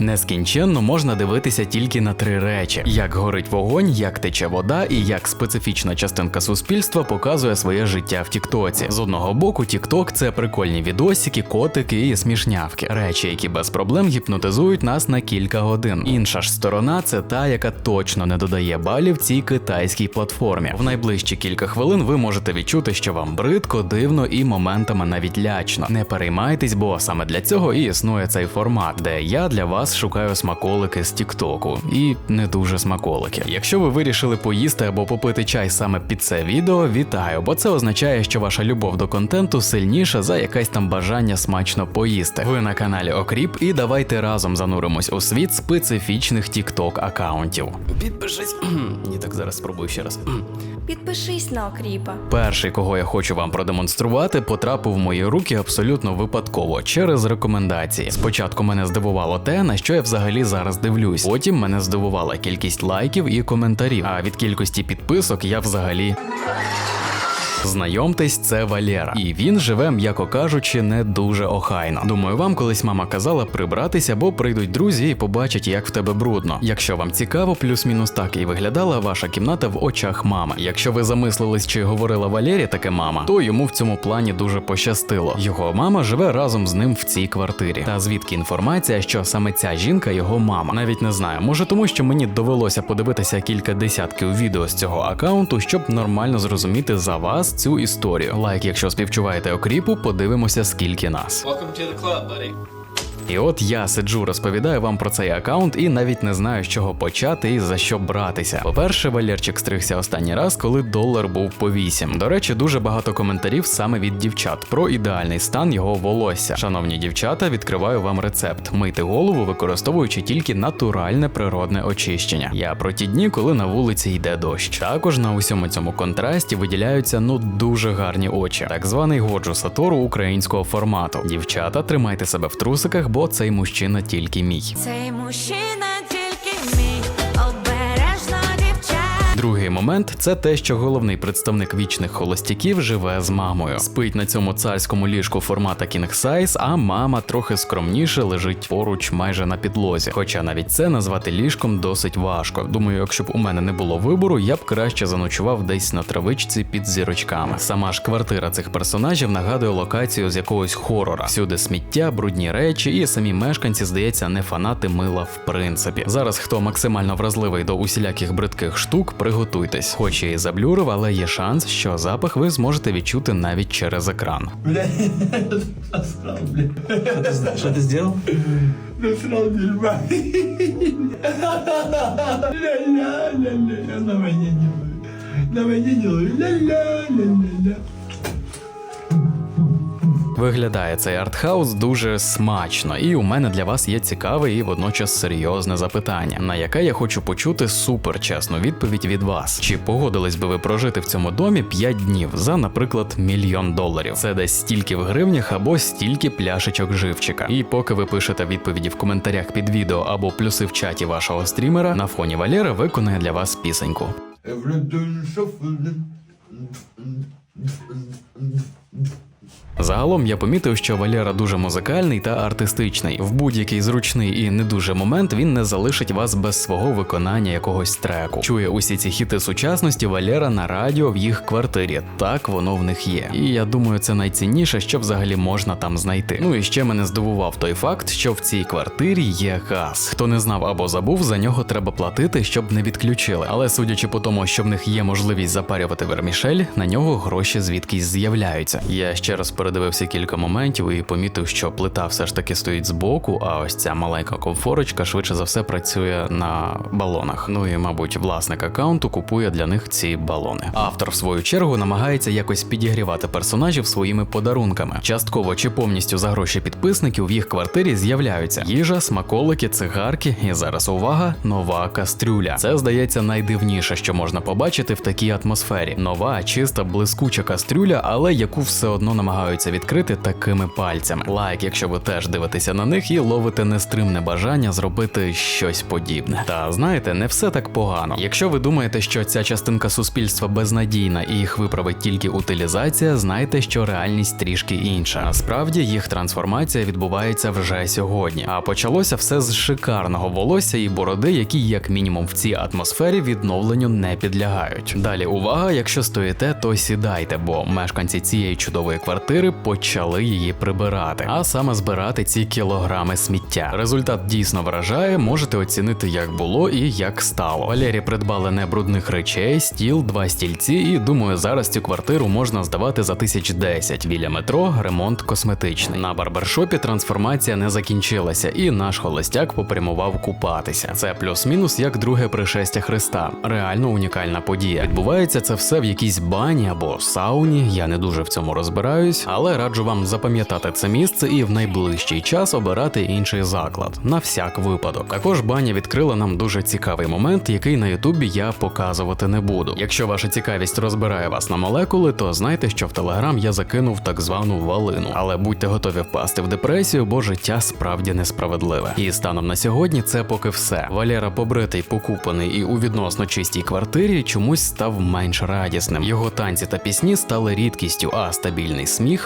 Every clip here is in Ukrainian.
Нескінченно можна дивитися тільки на три речі: як горить вогонь, як тече вода, і як специфічна частинка суспільства показує своє життя в Тіктоці. З одного боку, Тікток це прикольні відосики, котики і смішнявки, речі, які без проблем гіпнотизують нас на кілька годин. Інша ж сторона це та, яка точно не додає балів цій китайській платформі. В найближчі кілька хвилин ви можете відчути, що вам бридко, дивно і моментами навіть лячно. Не переймайтесь, бо саме для цього і існує цей формат, де я для вас шукаю смаколики з Тіктоку. І не дуже смаколики. Якщо ви вирішили поїсти або попити чай саме під це відео, вітаю, бо це означає, що ваша любов до контенту сильніша за якесь там бажання смачно поїсти. Ви на каналі Окріп, і давайте разом зануримось у світ специфічних тікток акаунтів. Підпишись. Ні, так зараз спробую ще раз. Підпишись на окріпа. Перший, кого я хочу вам продемонструвати, потрапив в мої руки абсолютно випадково через рекомендації. Спочатку мене здивувало те, на що я взагалі зараз дивлюсь. Потім мене здивувала кількість лайків і коментарів. А від кількості підписок я взагалі. Знайомтесь, це Валера, і він живе, м'яко кажучи, не дуже охайно. Думаю, вам колись мама казала прибратися, бо прийдуть друзі і побачать, як в тебе брудно. Якщо вам цікаво, плюс-мінус так і виглядала ваша кімната в очах мами. Якщо ви замислились, чи говорила Валері таке мама, то йому в цьому плані дуже пощастило. Його мама живе разом з ним в цій квартирі. Та звідки інформація, що саме ця жінка його мама? Навіть не знаю. Може, тому що мені довелося подивитися кілька десятків відео з цього акаунту, щоб нормально зрозуміти за вас цю історію. Лайк, якщо співчуваєте окріпу, подивимося, скільки нас. Welcome to the club, buddy. І от я сиджу, розповідаю вам про цей аккаунт і навіть не знаю, з чого почати і за що братися. По-перше, Валерчик стригся останній раз, коли долар був по 8. До речі, дуже багато коментарів саме від дівчат про ідеальний стан його волосся. Шановні дівчата, відкриваю вам рецепт: мийте голову, використовуючи тільки натуральне природне очищення. Я про ті дні, коли на вулиці йде дощ. Також на усьому цьому контрасті виділяються ну дуже гарні очі, так званий годжу сатору українського формату. Дівчата, тримайте себе в трусиках, бо цей мужчина тільки мій. Цей мужчина момент це те, що головний представник вічних холостяків живе з мамою. Спить на цьому царському ліжку формата King Size, а мама трохи скромніше лежить поруч майже на підлозі. Хоча навіть це назвати ліжком досить важко. Думаю, якщо б у мене не було вибору, я б краще заночував десь на травичці під зірочками. Сама ж квартира цих персонажів нагадує локацію з якогось хорора. Всюди сміття, брудні речі, і самі мешканці, здається, не фанати мила в принципі. Зараз хто максимально вразливий до усіляких бридких штук, приготуйтесь. Хоч і заблюрив, але є шанс, що запах ви зможете відчути навіть через екран. Бля, насрал, на мене ты, что ты сделал? Насрал дерьма. Виглядає цей артхаус дуже смачно, і у мене для вас є цікаве і водночас серйозне запитання, на яке я хочу почути суперчесну відповідь від вас. Чи погодились би ви прожити в цьому домі 5 днів за, наприклад, мільйон доларів? Це десь стільки в гривнях або стільки пляшечок живчика. І поки ви пишете відповіді в коментарях під відео або плюси в чаті вашого стрімера, на фоні Валера виконає для вас пісеньку. Загалом я помітив, що Валера дуже музикальний та артистичний. В будь-який зручний і не дуже момент він не залишить вас без свого виконання якогось треку. Чує усі ці хіти сучасності Валера на радіо в їх квартирі. Так воно в них є. І я думаю, це найцінніше, що взагалі можна там знайти. Ну і ще мене здивував той факт, що в цій квартирі є газ. Хто не знав або забув, за нього треба платити, щоб не відключили. Але судячи по тому, що в них є можливість запарювати вермішель, на нього гроші звідкись з'являються. Я ще раз передивився кілька моментів і помітив, що плита все ж таки стоїть збоку, а ось ця маленька комфорочка швидше за все працює на балонах. Ну і, мабуть, власник аккаунту купує для них ці балони. Автор, в свою чергу, намагається якось підігрівати персонажів своїми подарунками. Частково чи повністю за гроші підписників в їх квартирі з'являються їжа, смаколики, цигарки, і зараз увага, нова кастрюля. Це здається найдивніше, що можна побачити в такій атмосфері. Нова, чиста, блискуча кастрюля, але яку все одно намагаються намагаються відкрити такими пальцями. Лайк, якщо ви теж дивитеся на них і ловите нестримне бажання зробити щось подібне. Та знаєте, не все так погано. Якщо ви думаєте, що ця частинка суспільства безнадійна і їх виправить тільки утилізація, знайте, що реальність трішки інша. Насправді їх трансформація відбувається вже сьогодні. А почалося все з шикарного волосся і бороди, які, як мінімум, в цій атмосфері відновленню не підлягають. Далі увага, якщо стоїте, то сідайте, бо мешканці цієї чудової квартири почали її прибирати, а саме збирати ці кілограми сміття. Результат дійсно вражає, можете оцінити, як було і як стало. Валері придбали не брудних речей, стіл, два стільці, і думаю, зараз цю квартиру можна здавати за тисяч десять. Біля метро ремонт косметичний. На барбершопі трансформація не закінчилася, і наш холостяк попрямував купатися. Це плюс-мінус як друге пришестя Христа. Реально унікальна подія. Відбувається це все в якійсь бані або сауні. Я не дуже в цьому розбираюсь, але раджу вам запам'ятати це місце і в найближчий час обирати інший заклад на всяк випадок. Також баня відкрила нам дуже цікавий момент, який на Ютубі я показувати не буду. Якщо ваша цікавість розбирає вас на молекули, то знайте, що в Телеграм я закинув так звану валину. Але будьте готові впасти в депресію, бо життя справді несправедливе. І станом на сьогодні це поки все. Валера побритий, покупаний і у відносно чистій квартирі чомусь став менш радісним. Його танці та пісні стали рідкістю, а стабільний сміх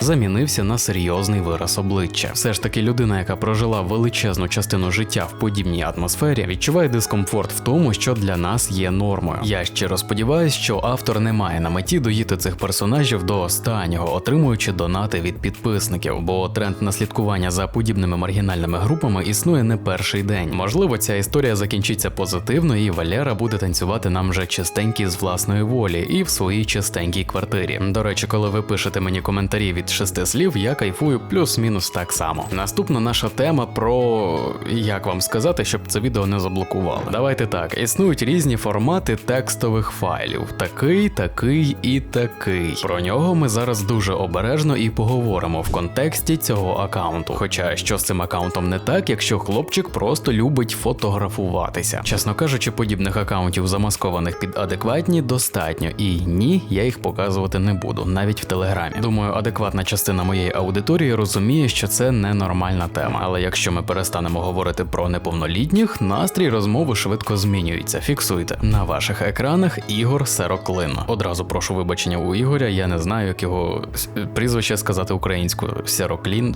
замінився на серйозний вираз обличчя. Все ж таки, людина, яка прожила величезну частину життя в подібній атмосфері, відчуває дискомфорт в тому, що для нас є нормою. Я щиро сподіваюся, що автор не має на меті доїти цих персонажів до останнього, отримуючи донати від підписників, бо тренд наслідкування за подібними маргінальними групами існує не перший день. Можливо, ця історія закінчиться позитивно, і Валера буде танцювати нам вже чистенький з власної волі і в своїй чистенькій квартирі. До речі, коли ви пишете мені коментарі від шести слів, я кайфую плюс-мінус так само. Наступна наша тема про як вам сказати, щоб це відео не заблокували. Давайте так, існують різні формати текстових файлів: такий, такий і такий. Про нього ми зараз дуже обережно і поговоримо в контексті цього аккаунту. Хоча що з цим аккаунтом не так, якщо хлопчик просто любить фотографуватися. Чесно кажучи, подібних аккаунтів замаскованих під адекватні достатньо, і ні, я їх показувати не буду, навіть в телеграмі. Думаю, адекватна частина моєї аудиторії розуміє, що це ненормальна тема. Але якщо ми перестанемо говорити про неповнолітніх, настрій розмови швидко змінюється. Фіксуйте на ваших екранах Ігор Сероклин. Одразу прошу вибачення у Ігоря. Я не знаю, як його прізвище сказати українською. Сероклін,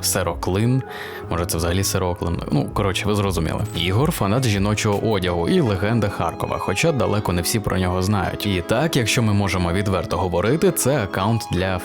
Сероклин. Може, це взагалі Сероклин. Ну коротше, ви зрозуміли. Ігор фанат жіночого одягу і легенда Харкова, хоча далеко не всі про нього знають. І так, якщо ми можемо відверто говорити, це аккаунт для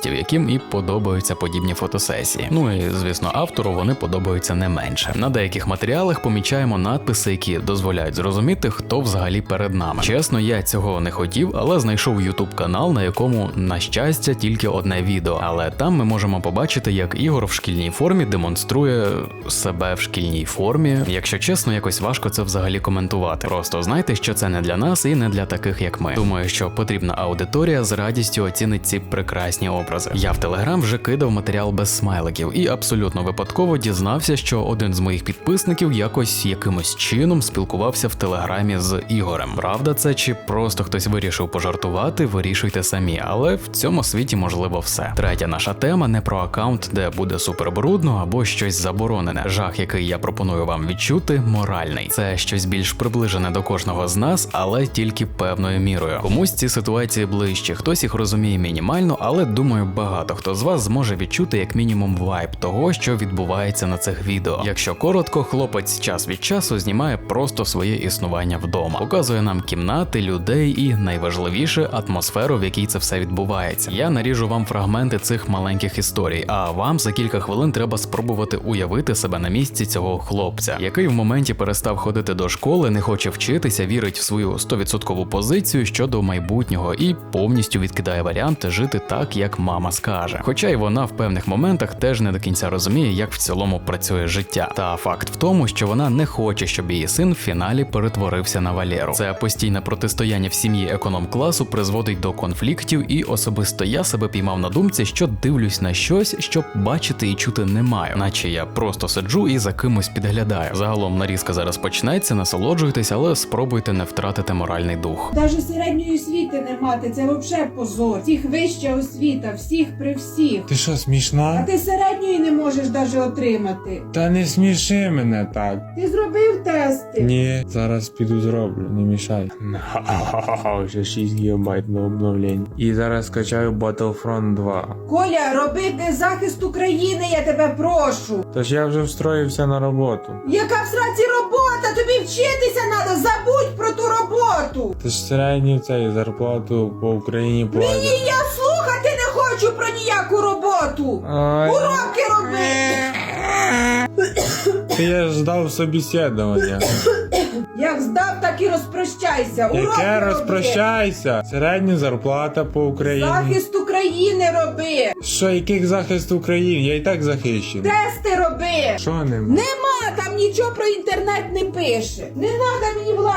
фетишистів, яким і подобаються подібні фотосесії. Ну і звісно, автору вони подобаються не менше. На деяких матеріалах помічаємо надписи, які дозволяють зрозуміти, хто взагалі перед нами. Чесно, я цього не хотів, але знайшов YouTube канал, на якому, на щастя, тільки одне відео. Але там ми можемо побачити, як Ігор в шкільній формі демонструє себе в шкільній формі. Якщо чесно, якось важко це взагалі коментувати. Просто знайте, що це не для нас і не для таких, як ми. Думаю, що потрібна аудиторія з радістю оцінить ці прекрасні образи. Я в Телеграм вже кидав матеріал без смайликів і абсолютно випадково дізнався, що один з моїх підписників якось якимось чином спілкувався в телеграмі з Ігорем. Правда, це чи просто хтось вирішив пожартувати, вирішуйте самі, але в цьому світі можливо все. Третя наша тема не про аккаунт, де буде супербрудно або щось заборонене. Жах, який я пропоную вам відчути, моральний. Це щось більш приближене до кожного з нас, але тільки певною мірою. Комусь ці ситуації ближче, хтось їх розуміє мінімально, але думаю, багато хто з вас зможе відчути як мінімум вайб того, що відбувається на цих відео. Якщо коротко, хлопець час від часу знімає просто своє існування вдома, показує нам кімнати, людей і найважливіше атмосферу, в якій це все відбувається. Я наріжу вам фрагменти цих маленьких історій, а вам за кілька хвилин треба спробувати уявити себе на місці цього хлопця, який в моменті перестав ходити до школи, не хоче вчитися, вірить в свою 100% позицію щодо майбутнього і повністю відкидає варіант жити так, як мав мама скаже. Хоча й вона в певних моментах теж не до кінця розуміє, як в цілому працює життя. Та факт в тому, що вона не хоче, щоб її син в фіналі перетворився на Валеру. Це постійне протистояння в сім'ї економ-класу призводить до конфліктів, і особисто я себе піймав на думці, що дивлюсь на щось, що бачити і чути не маю, наче я просто сиджу і за кимось підглядаю. Загалом нарізка зараз почнеться, насолоджуйтесь, але спробуйте не втратити моральний дух. Даже середньої мати, це взагалі позор. Всіх вища освіта, всіх при всіх. Ти що, смішна? А ти середньої не можеш даже отримати. Та не сміши мене так. Ти зробив тести? Ні, зараз піду зроблю, не мішай. Вже 6 гігабайт на обновлення. І зараз скачаю Battlefront 2. Коля, робити захист України, я тебе прошу. Тож я вже встроївся на роботу. Яка в сраці робота? Тобі вчитися треба, забудь про ту роботу. Ти ж середню цей зарплату по Україні платять. я слухати не хочу про ніяку роботу. Ай, Уроки роби. Ти я ж ждав собеседування. Як здав, так і розпрощайся. Уроки Яке розпрощайся? Середня зарплата по Україні. Захист України роби. Що, яких захист України? Я і так захищений. Тести роби. Що нема? Нема там нічого про інтернет не пише. Не треба мені влазити в мої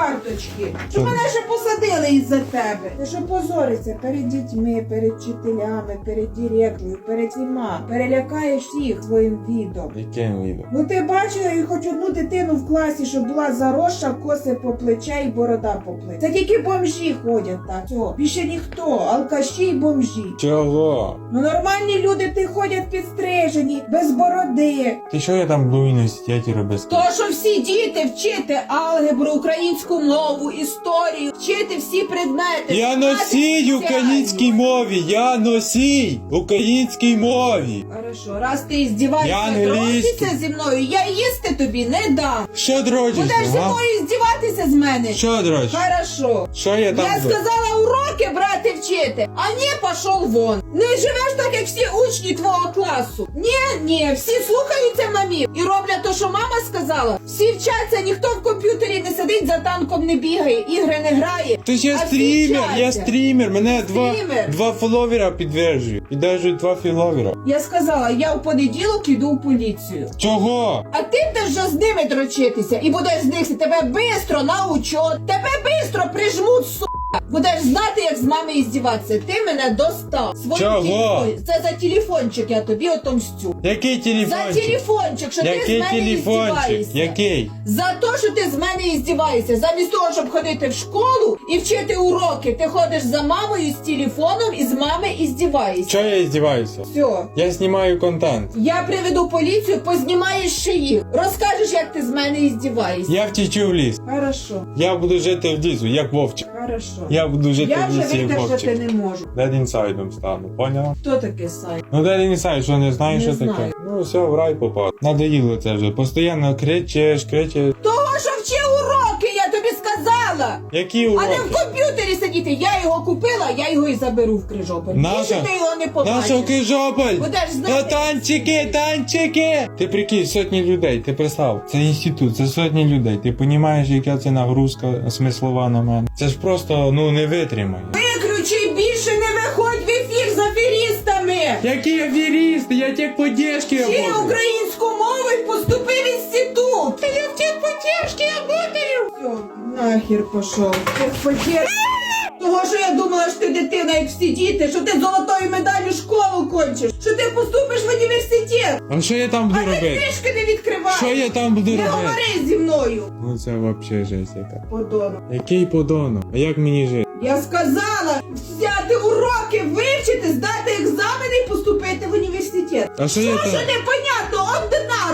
карточки. Що мене ще посадили із-за тебе. Ти що позориться перед дітьми, перед вчителями, перед директором, перед всіма. Перелякаєш всіх своїм відом. Яким відео? Ну ти бачила і хоч одну дитину в класі, щоб була заросша, коси по плече і борода по плече. Це тільки бомжі ходять так. Все. Більше ніхто, алкаші й бомжі. Чого? Ну нормальні люди ти ходять підстрижені, без бороди. Ти що я там в університеті робив? То, що всі діти вчити алгебру, українську мову, історію, вчити всі предмети. Я носій українській мові! Я носій українській мові! Хорошо, раз ти здіваєшся, дрочиться зі мною, я їсти тобі не дам. Що дрочиш? Будеш зі мною здіватися з мене. Що дрочиш? Хорошо. Що я там? Я сказала уроки брати вчити, а не пішов вон. Не живеш так, як всі учні твого класу. Ні, ні, всі слухаються мамі і роблять то, що мама сказала. Всі вчаться, ніхто в комп'ютері не сидить за танком, не бігає, ігри не грає. Ти ж я а стрімер, я стрімер, мене два, Стрімер? два фоловера підтверджують. Підтверджують два фоловера. Я сказала, я в понеділок іду в поліцію. Чого? А ти будеш вже з ними дрочитися і будеш з них тебе бистро на учет, тебе бистро прижмуть, су. Будеш знати, як з мами іздіватися. Ти мене достав. Своїм Чого? телефоном. Це за телефончик я тобі отомстю. Який За телефончик? телефончик, що ти з мене телефончик? іздіваєшся. Який? За те, що ти з мене іздіваєшся. Замість того, щоб ходити в школу і вчити уроки, ти ходиш за мамою з телефоном і з мами іздіваєшся. Чого я здіваюся? Все. Я знімаю контент. Я приведу поліцію, познімаєш ще їх. Розкажеш, як ти з мене іздіваєшся. Я втічу в ліс. Хорошо, Я буду жити в лісу, як вовчик. Хорошо. Я буду жити Я вже лісі, хлопчик. видержати не можу. Дед інсайдом стану, поняв? Хто таке сайт? Ну дед інсайд, що не знаєш, Не що таке? знаю. Ну все, в рай попав. Надоїло це вже. Постоянно кричиш, кричиш. Того, що вчи уроки, я тобі сказала! Які А уроки? не в сидіти. Я його купила, я його і заберу в Крижополь. Наша- Більше ти його не побачиш. Наша Кижополь! Будеш знати. Та танчики, танчики! Ти прикинь, сотні людей, ти представ, це інститут, це сотні людей. Ти розумієш, яка це нагрузка смислова на мене. Це ж просто ну не витримає. Виключи більше не виходь в ефір з аферістами! Які аферісти, я тих поддержки Вчи українську мову і поступи в інститут! Ти я поддержки, я бутерів! Все, нахер пішов. Ти поддержки. Того, що я думала, що ти дитина, як всі діти, що ти золотою медаллю школу кончиш, що ти поступиш в університет, А що я там буду а ти книжки не відкриваєш. Що я там буду Не робити? говори зі мною, Ну це взагалі жесть яка. подонок. Який подонок? А як мені жити? Я сказала взяти уроки, вивчити, здати екзамени і поступити в університет. А що я Що там? непонятно, одна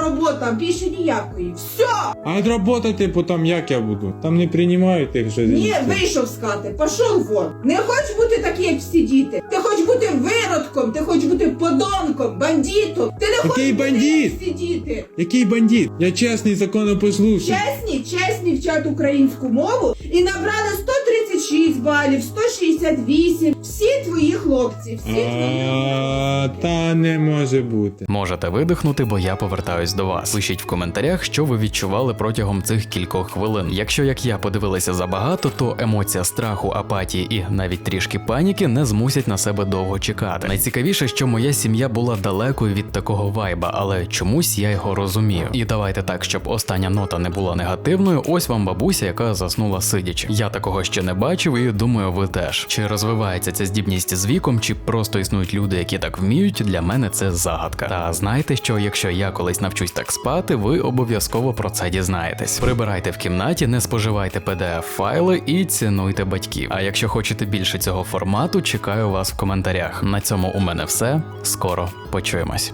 робота, більше ніякої. Все! А відработати потім як я буду? Там не приймають тих же. Ні, вийшов з хати, пішов вон. Не хочеш бути такий, як всі діти. Ти хочеш бути виродком, ти хочеш бути подонком, бандитом. Ти не хочеш бути бандит? як всі діти. Який бандит? Я чесний законопослушний. Чесні, чесні вчать українську мову і набрали 136 балів, 168. Всі твої хлопці, всі твої. А, Та не може бути. Можете видихнути, бо я повертаюсь до вас. Пишіть в коментарях, що ви відчували протягом цих кількох хвилин. Якщо як я подивилися забагато, то емоція страху, апатії і навіть трішки паніки не змусять на себе довго чекати. Найцікавіше, що моя сім'я була далекою від такого вайба, але чомусь я його розумію. І давайте так, щоб остання нота не була негативною. Ось вам бабуся, яка заснула сидячи. Я такого ще не бачив, і думаю, ви теж. Чи розвивається ця здібність з віком, чи просто існують люди, які так вміють, для мене це загадка. Та знайте, що якщо я колись навчусь так спати, ви обов'язково про це дізнаєтесь. Прибирайте в кімнаті, не споживайте pdf файли і цінуйте батьків. А якщо хочете більше цього формату, чекаю вас в коментарях. На цьому у мене все. Скоро почуємось.